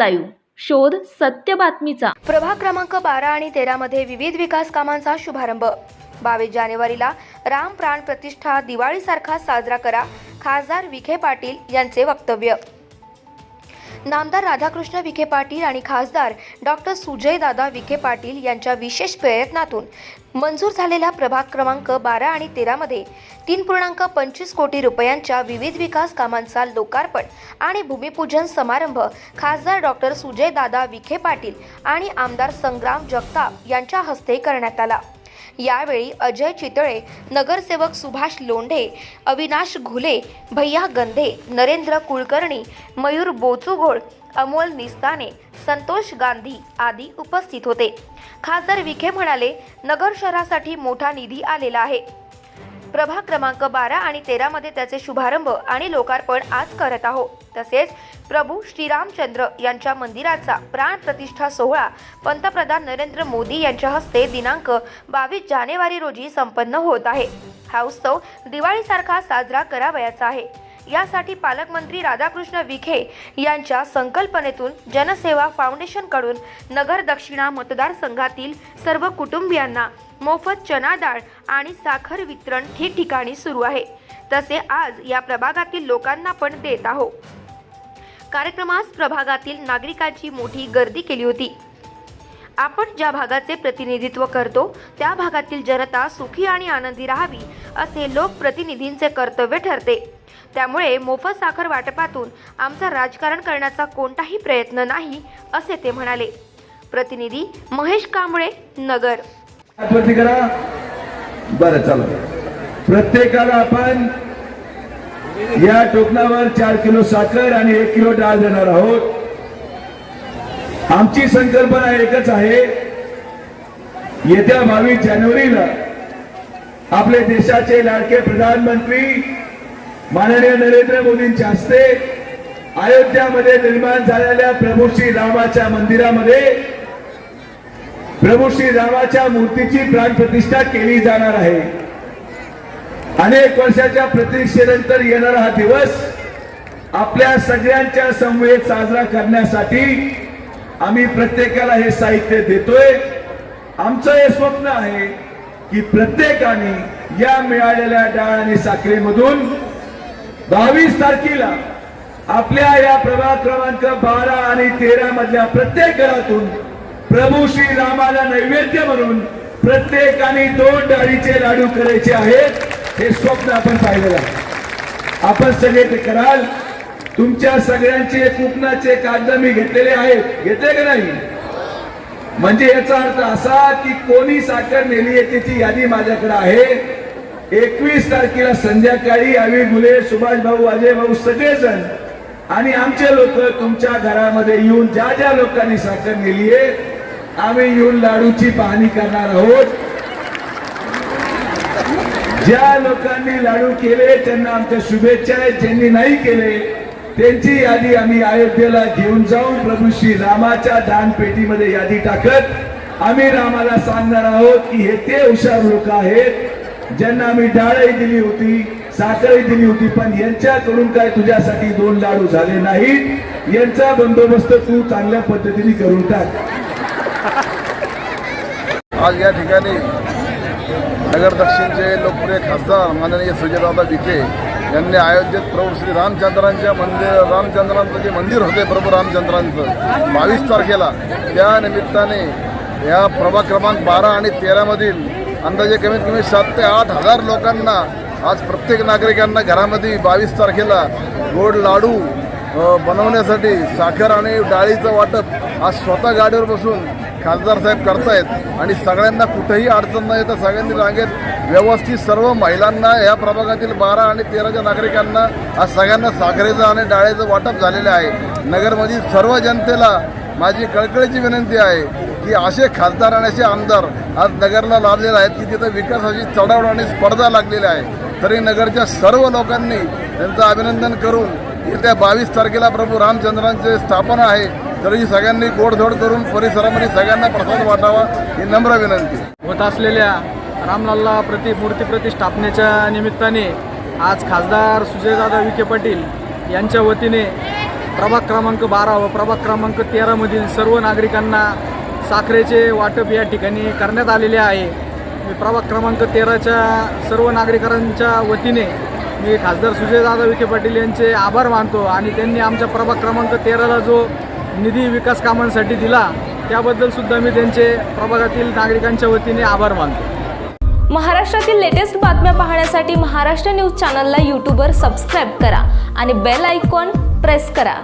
Live. शोध सत्य बातमीचा. प्रभाग क्रमांक बारा आणि तेरामध्ये विविध विकास कामांचा शुभारंभ. बावीस जानेवारीला राम प्राण प्रतिष्ठा दिवाळीसारखा साजरा करा खासदार विखे पाटील यांचे वक्तव्य. नामदार राधाकृष्ण विखे पाटील आणि खासदार डॉक्टर सुजयदादा विखे पाटील यांच्या विशेष प्रयत्नातून मंजूर झालेला प्रभाग क्रमांक बारा आणि तेरामध्ये तीन पूर्णांक पंचवीस कोटी रुपयांच्या विविध विकास कामांचा लोकार्पण आणि भूमिपूजन समारंभ खासदार डॉक्टर सुजयदादा विखे पाटील आणि आमदार संग्राम जगताप यांच्या हस्ते करण्यात आला. यावेळी अजय चितळे नगरसेवक सुभाष लोंढे अविनाश घुले भैया गंधे नरेंद्र कुलकर्णी मयूर बोचुघोळ अमोल निस्ताने संतोष गांधी आदी उपस्थित होते. खासदार विखे म्हणाले नगर शहरासाठी मोठा निधी आलेला आहे. प्रभाग क्रमांक बारा आणि तेरामध्ये त्याचे शुभारंभ आणि लोकार्पण आज करत आहोत. तसेच प्रभू श्रीरामचंद्र यांच्या मंदिराचा प्राण प्रतिष्ठा सोहळा पंतप्रधान नरेंद्र मोदी यांच्या हस्ते दिनांक बावीस जानेवारी रोजी संपन्न होत आहे. हा उत्सव दिवाळीसारखा साजरा करावयाचा आहे. यासाठी पालकमंत्री राधाकृष्ण विखे यांच्या संकल्पनेतून जनसेवा फाउंडेशनकडून नगर दक्षिणा मतदारसंघातील सर्व कुटुंबियांना मोफत चना डाळ आणि साखर वितरण ठिकठिकाणी सुरू आहे. तसे आज या प्रभागातील लोकांना पण देत आहोत. कार्यक्रमास प्रभागातील नागरिकांची मोठी गर्दी केली होती. आपण ज्या भागाचे प्रतिनिधित्व करतो त्या भागातील जनता सुखी आणि आनंदी राहावी असे लोकप्रतिनिधींचे कर्तव्य ठरते. त्यामुळे मोफत साखर वाटपातून आमचा राजकारण करण्याचा कोणताही प्रयत्न नाही असे ते म्हणाले. प्रतिनिधी महेश कांबळे नगर. आठवणी करा. बरं चला. प्रत्येकाला आपण या टोकनावर चार किलो साखर आणि एक किलो डाळ देणार आहोत. आमची संकल्पना एकच आहे. येत्या बावीस जानेवारीला आपले देशाचे लाडके प्रधानमंत्री माननीय नरेंद्र मोदींच्या हस्ते अयोध्यामध्ये निर्माण झालेल्या प्रभू श्री रामाच्या मंदिरामध्ये प्रभू श्री रामाच्या मूर्तीची प्राणप्रतिष्ठा केली जाणार आहे. अनेक वर्षाच्या प्रतीक्षेनंतर येणारा हा दिवस आपल्या सगळ्यांच्या समवेत साजरा करण्यासाठी आम्ही प्रत्येकाला हे साहित्य देतोय. आमचं हे स्वप्न आहे की प्रत्येकाने या मिळालेल्या डाळ आणि साखरेमधून बावीस तारखेला आपल्या या प्रभाग क्रमांक बारा आणि तेरा मधल्या प्रत्येक घरातून प्रभू श्री रामाला नैवेद्य म्हणून प्रत्येकाने दोन डाळीचे लाडू करायचे आहेत हे स्वप्न आपण पाहिलेलं आहे. आपण सगळे ते कराल. तुमच्या सगळ्यांचे कुपनाचे कागद मी घेतलेले आहेत. घेतले का नाही? म्हणजे याचा अर्थ असा की कोणी साखर नेली आहे त्याची यादी माझ्याकडे आहे. एकवीस तारखेला संध्याकाळी आवी मुले सुभाष भाऊ अजय भाऊ सगळेजण आणि आमचे लोक तुमच्या घरामध्ये येऊन ज्या ज्या लोकांनी साखर नेली आहे आम्ही येऊन लाडूची पाहणी करणार आहोत. ज्या लोकांनी लाडू केले त्यांना आमच्या शुभेच्छा आहेत. ज्यांनी नाही केले त्यांची यादी आम्ही अयोध्येला घेऊन जाऊन प्रभू श्री रामाच्या दानपेटीमध्ये यादी टाकत आम्ही रामाला सांगणार आहोत की हे ते हुशार लोक आहेत ज्यांना आम्ही डाळही दिली होती साखरही दिली होती पण यांच्याकडून काय तुझ्यासाठी दोन लाडू झाले नाहीत? यांचा बंदोबस्त तू चांगल्या पद्धतीने करून टाक. आज या ठिकाणी नगर दक्षिणचे लोकप्रिय खासदार माननीय सुजयदादा विखे यांनी आयोजित प्रभू श्री रामचंद्रांच्या मंदिर रामचंद्रांचं जे मंदिर होते प्रभू रामचंद्रांचं बावीस तारखेला त्या निमित्ताने या प्रभाग क्रमांक बारा आणि तेरामधील अंदाजे कमीत कमी सात ते आठ हजार लोकांना आज प्रत्येक नागरिकांना घरामध्ये बावीस तारखेला गोड लाडू बनवण्यासाठी साखर आणि डाळीचं वाटप आज स्वतः गाडीवर बसून खासदार साहेब करतायत आणि सगळ्यांना कुठेही अडचण न तर सगळ्यांनी रांगेत व्यवस्थित सर्व महिलांना या प्रभागातील बारा आणि तेराच्या नागरिकांना आज सगळ्यांना साखरेचं आणि डाळीचं वाटप झालेलं आहे. नगरमधील सर्व जनतेला माझी कळकळीची विनंती आहे की असे खासदार आणि असे आमदार आज नगरला लाभलेले आहेत की तिथं विकासाची चढावड आणि स्पर्धा लागलेली आहे. तरी नगरच्या सर्व लोकांनी त्यांचं अभिनंदन करून येत्या बावीस तारखेला प्रभू रामचंद्रांचे स्थापना आहे. तरी सगळ्यांनी गोडधोड करून परिसरामध्ये सगळ्यांना प्रसाद वाटावा ही नम्र विनंती. होत असलेल्या रामलल्ला प्रति मूर्ती प्रतिष्ठापनेच्या निमित्ताने आज खासदार सुजयदादा विखे पाटील यांच्या वतीने प्रभाग क्रमांक बारा व प्रभाग क्रमांक तेरामधील सर्व नागरिकांना साखरेचे वाटप या ठिकाणी करण्यात आलेले आहे. मी प्रभाग क्रमांक तेराच्या सर्व नागरिकांच्या वतीने मी खासदार सुजयदादा विखे पाटील यांचे आभार मानतो आणि त्यांनी आमच्या प्रभाग क्रमांक तेराला जो निधी विकास कामांसाठी दिला त्याबद्दल सुद्धा मी त्यांचे प्रभागातील नागरिकांच्या वतीने आभार मानतो. महाराष्ट्रातील लेटेस्ट बातम्या पाहण्यासाठी महाराष्ट्र न्यूज चॅनलला यूट्यूबवर सबस्क्राईब करा आणि बेल आयकॉन प्रेस करा.